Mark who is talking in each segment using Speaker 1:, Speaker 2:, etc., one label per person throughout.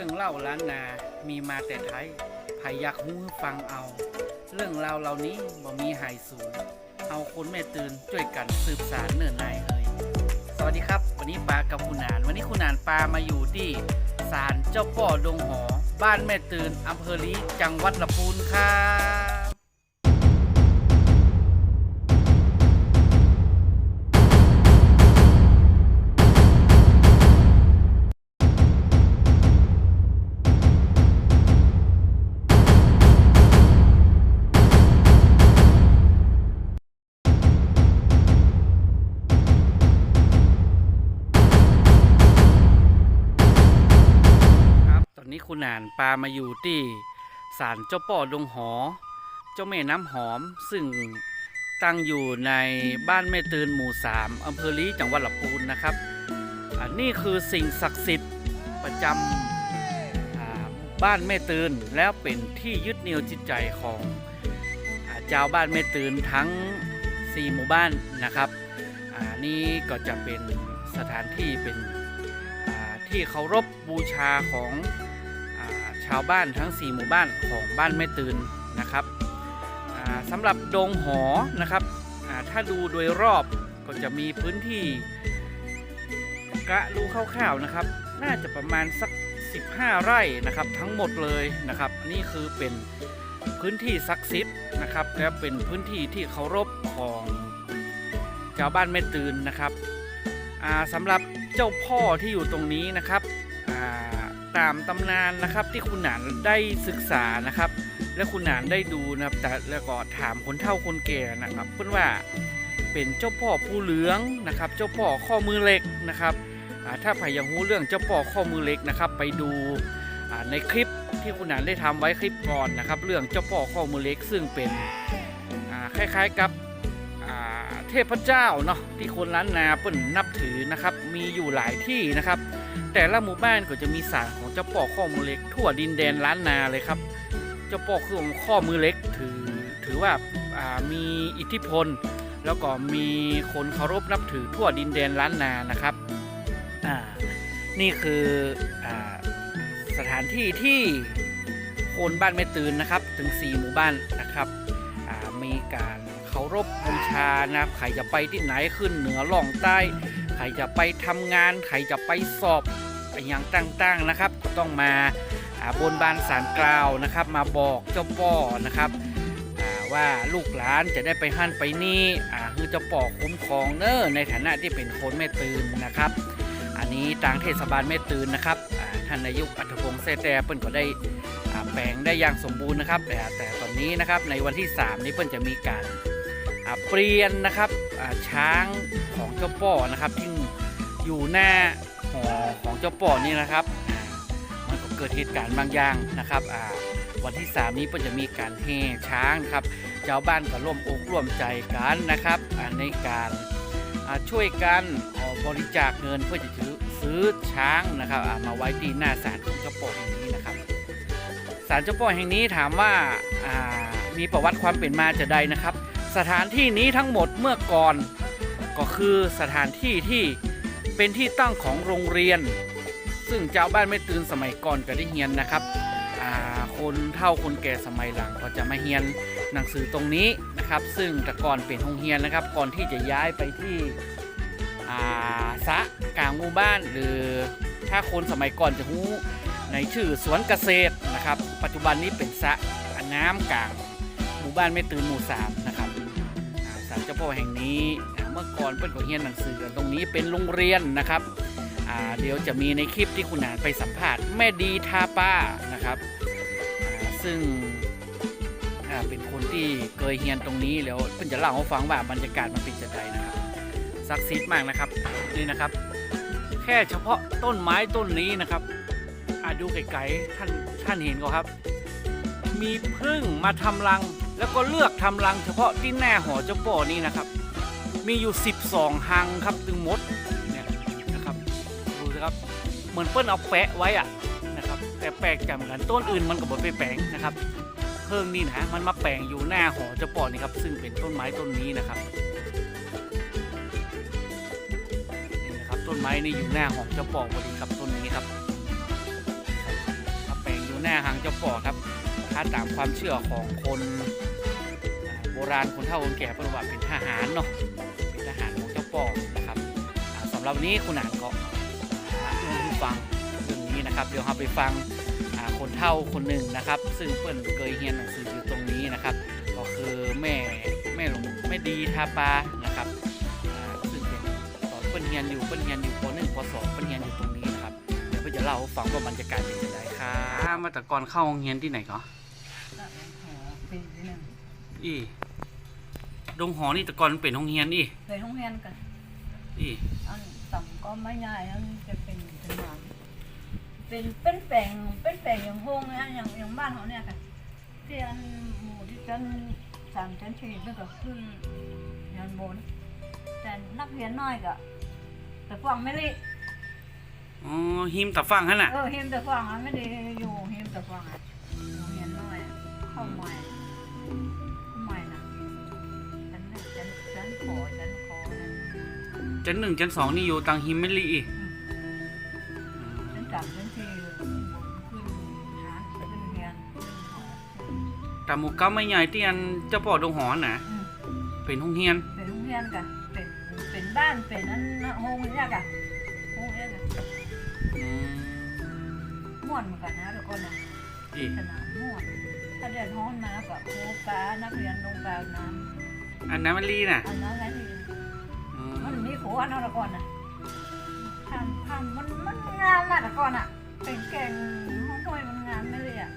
Speaker 1: รื่องเล่าล้านนามีมาแต่ไทยไผอยากหู้ฟังเอา เรื่องราวเหล่านี้บ่มีหายสูญเอาคนแม่ตื่นช่วยกันสืบสารเนิ่นนายเฮยสวัสดีครับ วันนี้ปากับคุณนาน วันนี้คุณนานปามาอยู่ที่ศาลเจ้าป่อดงหอ บ้านแม่ตื่นอำเภอลีจังหวัดลำพูนครับครับ ตอนานปามาอยู่ที่ศาลเจ้าป่อดงหอ เจ้าแม่น้ำหอม ซึ่งตั้งอยู่ในบ้านแม่ตืนหมู่สามอำเภอลีจังหวัดลำพูนนะครับ อันนี้คือสิ่งศักดิ์สิทธิ์ประจำบ้านแม่ตืนแล้วเป็นที่ยึดเหนี่ยวจิตใจของอ่าเจ้าวบ้านแม่ตืนทั้ง 4 หมู่บ้านนะครับอ่านี่ก็จะเป็นสถานที่เป็นที่เคารพบูชาของ ชาวบ้านทั้ง 4 หมู่บ้านของบ้านแม่ตื่นนะครับสำหรับดงหอนะครับถ้าดูโดยรอบก็จะมีพื้นที่กะดูคร่าวๆนะครับ น่าจะประมาณสัก 15 ไร่นะครับ ทั้งหมดเลยนะครับ นี่คือเป็นพื้นที่ศักดิ์สิทธิ์นะครับ และเป็นพื้นที่ที่เคารพของชาวบ้านแม่ตื่นนะครับสำหรับเจ้าพ่อที่อยู่ตรงนี้นะครับ ตามตำนานนะครับที่คุณหนานได้ศึกษานะครับ และคุณหนานได้ดูนะครับแต่แล้วก็ถามคนเฒ่าคนแก่นะครับ เพื่อนว่าเป็นเจ้าพ่อผู้เหลืองนะครับ เจ้าพ่อข้อมือเหล็กนะครับถ้าใครยังรู้เรื่องเจ้าพ่อข้อมือเหล็กนะครับ ไปดูในคลิปที่คุณหนานได้ทำไว้คลิปก่อนนะครับ เรื่องเจ้าพ่อข้อมือเหล็กซึ่งเป็นคล้ายๆกับเทพเจ้าเนาะที่คนล้านนาเปิ้นนับถือนะครับ มีอยู่หลายที่นะครับ แต่ละหมู่บ้านก็จะมีศาลของเจ้าป่อข้อมือเล็ก ทั่วดินแดนล้านนาเลยครับ เจ้าป่อคือข้อมือเล็กถือถือว่าามีอิทธิพล แล้วก็มีคนเคารพนับถือทั่วดินแดนล้านนานะครับอ่านี่คืออสถานที่ที่คนบ้านแม่ตื่นนะครับ ถึง 4 หมู่บ้านนะครับอ่ามีการเคารพบูชานะครับใครจะไปที่ไหนขึ้นเหนือล่องใต้ ใครจะไปทำงาน ใครจะไปสอบอย่างต่างๆนะครับ ก็ต้องมาบนบานสารกล่าวนะครับ มาบอกเจ้าป่อนะครับว่าลูกหลานจะได้ไปหั่นไปนี่อ่าคือเจ้าป่อคุ้มครองเนอในฐานะที่เป็นคนแม่ตื่นนะครับ อันนี้ทางเทศบาลแม่ตื่นนะครับท่านนายกอัธพงษ์เซแต่เปิ้นก็ได้แปลงได้อย่างสมบูรณ์นะครับ แต่แต่ตอนนี้นะครับในวันที่ 3 นี้เพิ่นจะมีการ เปลี่ยนนะครับช้างของเจ้าป่อนะครับที่อยู่หน้าหอของเจ้าป่อนี่นะครับมันก็เกิดเหตุการณ์บางอย่างนะครับวันที่ 3 นี้เพิ่นจะมีการแห่ช้างครับชาวบ้านก็ร่วมอกร่วมใจกันนะครับในการช่วยกันบริจาคเงินเพื่อจะซื้อช้างนะครับมาไว้ที่หน้าศาลของเจ้าป่อแห่งนี้นะครับศาลเจ้าพ่อแห่งนี้ถามว่าอ่ามีประวัติความเป็นมาจะใดนะครับ สถานที่นี้ทั้งหมดเมื่อก่อน ก็คือสถานที่ที่เป็นที่ตั้งของโรงเรียน ซึ่งเจ้าบ้านไม่ตื่นสมัยก่อนก็ได้เฮียนนะครับคนเฒ่าคนแก่สมัยหลังก็จะมาเฮียนหนังสือตรงนี้นะครับ ซึ่งแต่ก่อนเป็นโรงเรียนนะครับ ก่อนที่จะย้ายไปที่สะกลางหมู่บ้าน หรือถ้าคนสมัยก่อนจะรู้ในชื่อสวนเกษตรนะครับ ปัจจุบันนี้เป็นสะน้ำกลางหมู่บ้านไม่ตื่นหมู่สามน ศาลเจ้าพ่อแห่งนี้เมื่อก่อนเปิ้นก็เฮียนหนังสือกันตรงนี้เป็นโรงเรียนนะครับเดี๋ยวจะมีในคลิปที่คุณนานไปสัมภาษณ์แม่ดีทาป้านะครับ ซึ่งเป็นคนที่เคยเฮียนตรงนี้แล้วเพิ่นจะเล่าให้ฟังว่าบรรยากาศมันเป็นจะไดนะครับศักดิ์สิทธิ์มากนะครับนี่นะครับ แค่เฉพาะต้นไม้ต้นนี้นะครับอาดูไกลๆท่านท่านเห็นก็ครับ มีพึ่งมาทำรัง แล้วก็เลือกทำรังเฉพาะที่แน่หอเจ้าป่อนี่นะครับ มีอยู่ 12หังครับตึงมดเนี่ยนะครับดูสิครับเหมือนเปิ้ลเอาแปะไว้อะนะครับ แต่แปลกจังกันต้นอื่นมันก็บ่ไปแปลงนะครับ เพิ่งนี่นะมันมาแปลงอยู่หน้าหอเจ้าป่อนี่ครับซึ่งเป็นต้นไม้ต้นนี้นะครับนี่นะครับต้นไม้นี่อยู่หน้าหอเจ้าป่อพอดีครับต้นนี้ครับแปลงอยู่หน้าหางเจ้าป่อครับถ้าตามความเชื่อของคน บราณคนเฒ่าคนแก่เป็นว่าเป็นทหารเนาะเป็นทหารของเจ้าป่อนะครับอ่าสำหรับวันนี้คุณหนานก็มาเล่าให้ฟังเรื่องนี้นะครับ เดี๋ยวเราไปฟังอ่าคนเฒ่าคนหนึ่งนะครับ ซึ่งเปิ้นเคยเรียนหนังสืออยู่ตรงนี้นะครับ ก็คือแม่แม่หลวงแม่ดีทาปานะครับอ่าซึ่งเป็นตอนเปิ้นเรียนอยู่เปิ้นเรียนอยู่ป .1 ป .2 เปิ้นเรียนอยู่ตรงนี้นะครับเดี๋ยวเพื่อจะเล่าให้ฟังว่าบรรยากาศเป็นยังไงครับมาแต่ก่อนเข้าโรงเรียนที่ไหนก่อน
Speaker 2: ปีหนึ่ง
Speaker 1: อีดงหอนี่แต่ก่อนมันเป็นโรงเรียนอี
Speaker 2: ไปโรงเรียนกัน
Speaker 1: อี
Speaker 2: อันต่ำก็ไม่ใหญ่อันจะเป็นเป็นหมันเป็นเป็นแปลงเป็นแปลงอย่างโฮงนะอย่างอย่างบ้านเขาเนี่ยค่ะที่อันหมู่ที่ชั้นสามชั้นสี่นี่ก็ขึ้นยันบน แต่นักเรียนน้อยก็แต่ฟังไม่ได้
Speaker 1: อ๋อหิมตะฟังฮะน่ะ
Speaker 2: เออเฮมแต่ฟังอะไม่ได้อยู่เฮมแต่ฟังอะโรงเรียนน้อยอะเข้าใหม่ ชั้นหนึ่งชั้น
Speaker 1: สองนี่อยู่ตังหิมเมลีอี
Speaker 2: ฉันจำฉันทีขึ้นหาขึ้นเรียนขึ้นหอ
Speaker 1: แต่หมู่เก้าไม่ใหญ่ที่อันเจ้าป่อดงหอน่ะ เป็นโรงเรียน
Speaker 2: เป็นโรงเรียนกะเป็นเป็นบ้านเป็นอันโฮงเนี่ยกะโฮงเนี่ยกะ
Speaker 1: อืม
Speaker 2: ม่วนเหมือนกันนะทุกคนนะ
Speaker 1: อี
Speaker 2: สนามม่วนถ้าเดินห้องมากับครูป้านักเรียนลงกลางน้ำ
Speaker 1: อันนั้นมันลีน่ะ
Speaker 2: อันนั้นไงที่
Speaker 1: มั
Speaker 2: นมีขัวนะทุกคนนะทำทำมันมันงามมากทุกคนอะเป็นเก่งห้องห้วยมันงามไม่เลยอะ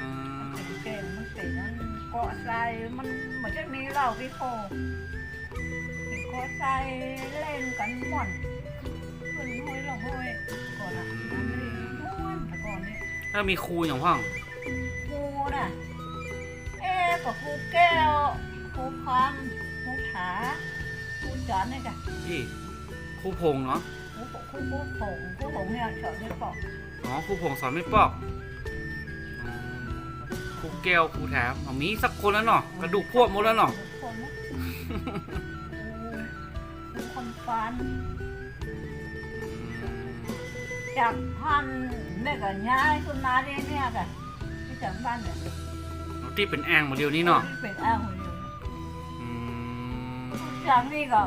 Speaker 1: อืม
Speaker 2: เป็นเก่งมันเป็นนั้นเกาะทรายมันเหมือนจะมีเหล่าพี่โคเป็นเกาะทรายเล่นกันม่วนขึ้นห้วยลงห้วยก่อนอะน้ำไม่ได้ม่วนแต่ก่อนนี่
Speaker 1: แล้วมีครูอย่างพ่อง
Speaker 2: ครูน่ะเอ๊ะกับครูแก้วครูคำครูถา ครูจอนนี่จ้ะ
Speaker 1: อีครูพงษ์เนาะ
Speaker 2: ครูครูครูผงครูผงเนี่ยเฉยไม่ปอก
Speaker 1: อ๋อครูพงษ์สอนไม่ปอกอืมครูแก้วครูแถมอ๋อมีสักคนแล้วเนาะกระดูกพวกหมดแล้วเนาะ
Speaker 2: คนนะครูคนฟันจากพันแม่ก็ย้ายขึ้นมาเนี่ยเนี่ยค่ะที่จากบ้านเนี่ย
Speaker 1: ที่เป็นแองหมดเดียวนี้เนาะ
Speaker 2: ที่เป็นอ้างคนเดียว
Speaker 1: อื ม
Speaker 2: จากนี้ก็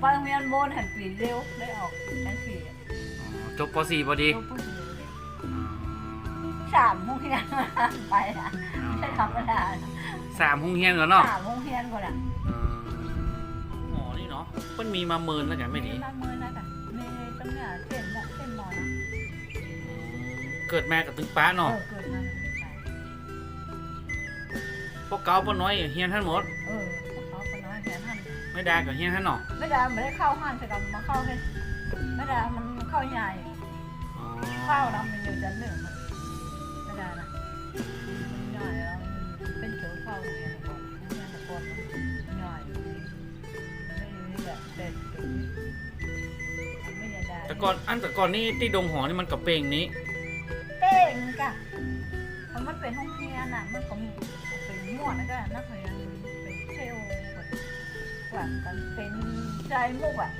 Speaker 2: ไปโรงเรียนโบนหันปีเร็วได้ออกชั้นสี่
Speaker 1: อ๋อจบป .4 พอดี
Speaker 2: ลูกผู้หญิงเลย
Speaker 1: อ๋อ
Speaker 2: สามโรงเรียนไปนะไม่ใช่ธรรมดานะ
Speaker 1: สามห้องเฮียนก่อนเนาะ
Speaker 2: สามโรงเรียนก่อนอะ
Speaker 1: อืมหมอนี่เนาะมันมีมาเมินแล้วกันไม่ดี
Speaker 2: มากมือนะค่ะมีตรงเนี้ยเส้นหมอกเส้นหมอนะ
Speaker 1: เกิดแม่กับตึงป้า
Speaker 2: เอ
Speaker 1: เนาะ
Speaker 2: อเกิดมาใช่
Speaker 1: พวกเก่าพวกน้อยเฮียนท่านหมด ไม่ได้กับเฮียนท่านเนาะ
Speaker 2: ไม่ได้ไม่ได้เข้าห้างแต่กับมาเข้าให้ไม่ได้มันเข้าใหญ่
Speaker 1: อ๋อ
Speaker 2: ข้าวเรามันอยู่ชั้นหนึ่งมันไม่ได้นะมันย่อยแล้วมันเป็นเสือข้าวเนี่ยนะก่อนเนี่ยนะก่อนมันย่อยไม่อยู่นี่แหละเด็ดตรงนี้ไม่ได้ได้
Speaker 1: แต่ก่อนอันแต่ก่อนนี่ที่ดงหอนี่มันกับเปลงนี้
Speaker 2: เต้งกะทำมันเป็นห้องเรียนอะมันก็เป็นม่วนนะก็นักเรียนเป็นเซลล์ก ว่ากันเป็นใจมุกอะ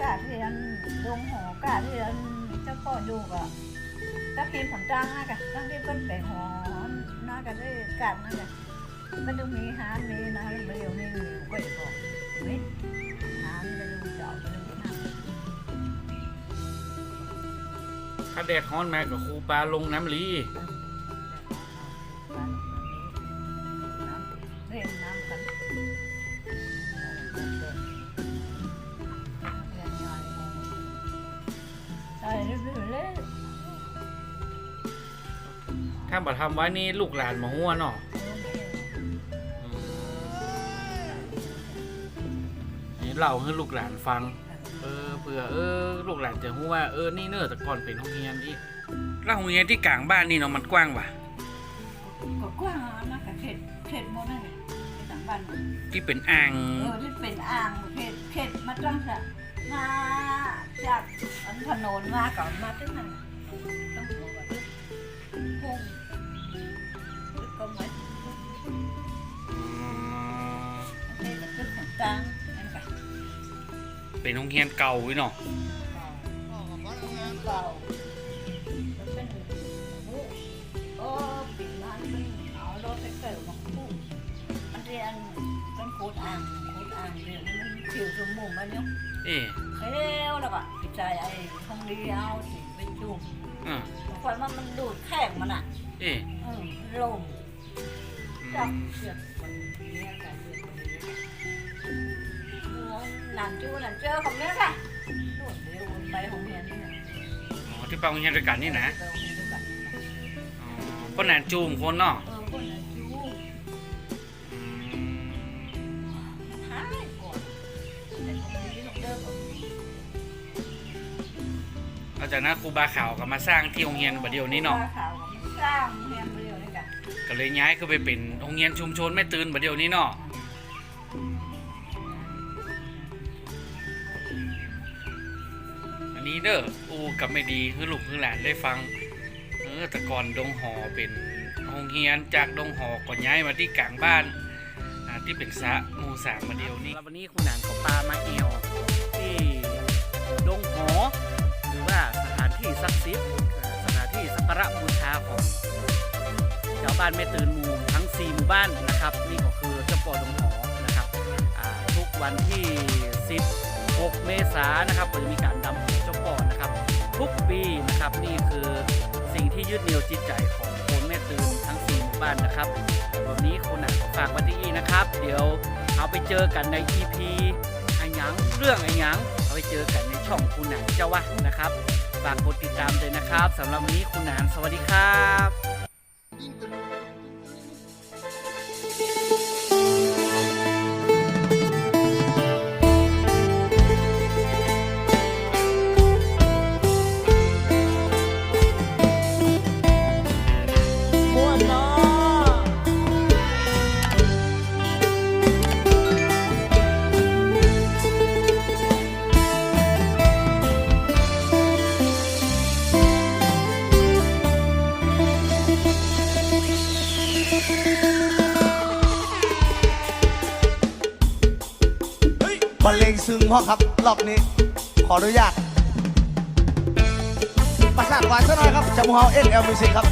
Speaker 2: กาเรียนดงหอกาเรียนเจ้าพ่อดูกอะก็เพียนผลจ้างนะกะตั้งที่เป็นไปหอน่ากันได้การนะกะมันต้องมีหามีนะไม่เดี๋ยวมีอยู่ก็จะบอกเฮ้ยา
Speaker 1: แดดฮ้อนมากับครูปลาลงน้ำลี
Speaker 2: เล่นน้ำกันใช่เรื่อยๆเลย
Speaker 1: ถ้าบัทำไว้นี่ลูกหลานมาหัวเนาะนี่เล่าให้ลูกหลานฟัง เออเผื่อเออลูกหลานจะรู้ว่าเออนี่เนอะแต่ก่อนเป็นโรงเรียนนี่แล้วโรงเรียนที่กลางบ้านนี่เนาะมันกว้างป่ะ
Speaker 2: ก็กว้างนะกับเขตเขตหมดนั่นแหละในต่างบ้าน
Speaker 1: ที่เป็นอ่าง
Speaker 2: เออที่เป็นอ่างเขตเขตมาตั้งแต่มาจากอันถนนมาก่อนมาที่นั่นต้องหัวแบบพุ่งก็เหมือน
Speaker 1: อืม
Speaker 2: เทศตึกของกลา
Speaker 1: เป็นโรงเรียนเก่าวิเนาะ
Speaker 2: เก่าแล้วเป็นผู้เออปีนั้นเป็นเอารถไปเกิดมาคู่อันเรียนางโคดอ่างเรียวสมมุมมันเนาะ
Speaker 1: เอ๊ะ
Speaker 2: เฮ้วแล้วก็ปิดใจไอ้ห้องเดียวสิไปจุ่ม
Speaker 1: อ่า
Speaker 2: คอยมันมันดูดแข้งมันอะ
Speaker 1: เอ๊ะ
Speaker 2: อืมลมจับเสียบมันเนี่ยกัน หนานจูหนานเจอของเนี้ยค่ะโดดเร็วไปโรงเรียนนี่นะ
Speaker 1: อ๋อที่ไปโรงเรียนด้วยกันนี่นะ
Speaker 2: ไปโรงเรียนด้วยกันนี่นะ
Speaker 1: อ๋อคนนานจูมคนเนาะ
Speaker 2: เออคนหนานจู
Speaker 1: อืม
Speaker 2: หายก่อนแต่ของนี้ของเดิมก็
Speaker 1: หลังจากนั้นครูบาขาวก็มาสร้างที่โรงเรียนบัดเดียวนี้เนาะ
Speaker 2: ว่ข่าวของสร้างเรียนไปเดียวนี่กัน
Speaker 1: ก็เลยย้ายขึ้นไปเป็นโรงเรียนชุมชนแม่ตื่นบัดเดียวนี้เนาะอัน เด้ออูกับไม่ดีคือลูกคือหลานได้ฟังเออแต่ก่อนดงหอเป็นโรงเรียนจากดงหอก็ย้ายมาที่กลางบ้านที่เป็นสะหมู่สามบัดเดียวนี้วันนี้คุณหนานเขาปลามาเอวที่ดงหอหรือว่าสถานที่ศักดิ์สิทธิ์สถานที่สักการะบูชาของชาวบ้านแม่ตื่นหมู่ทั้ง 4 หมู่บ้านนะครับ นี่ก็คือเจ้าปอดงหอนะครับทุกวันที่ 16 เมษายนนะครับก็จะมีการดำ ทุกปีนะครับนี่คือสิ่งที่ยึดเหนี่ยวจิตใจของคนแม่ตื่นทั้ง4หมู่บ้านนะครับวันนี้คนหนักฝากวัตอีนะครับ เดี๋ยวเอาไปเจอกันใน EP ไอ้หยังเรื่องไอ้หยังเอาไปเจอกันในช่องคุณหนันเจ้าวะนะครับฝากกดติดตามเลยนะครับสำหรับวันนี้คุณหนานสวัสดีครับ
Speaker 3: ซึ้งพ่อครับ รอบนี้ ขออนุญาตประสานหวานซะหน่อยครับจามูเฮาเอ็นเอลมิวสิกครับ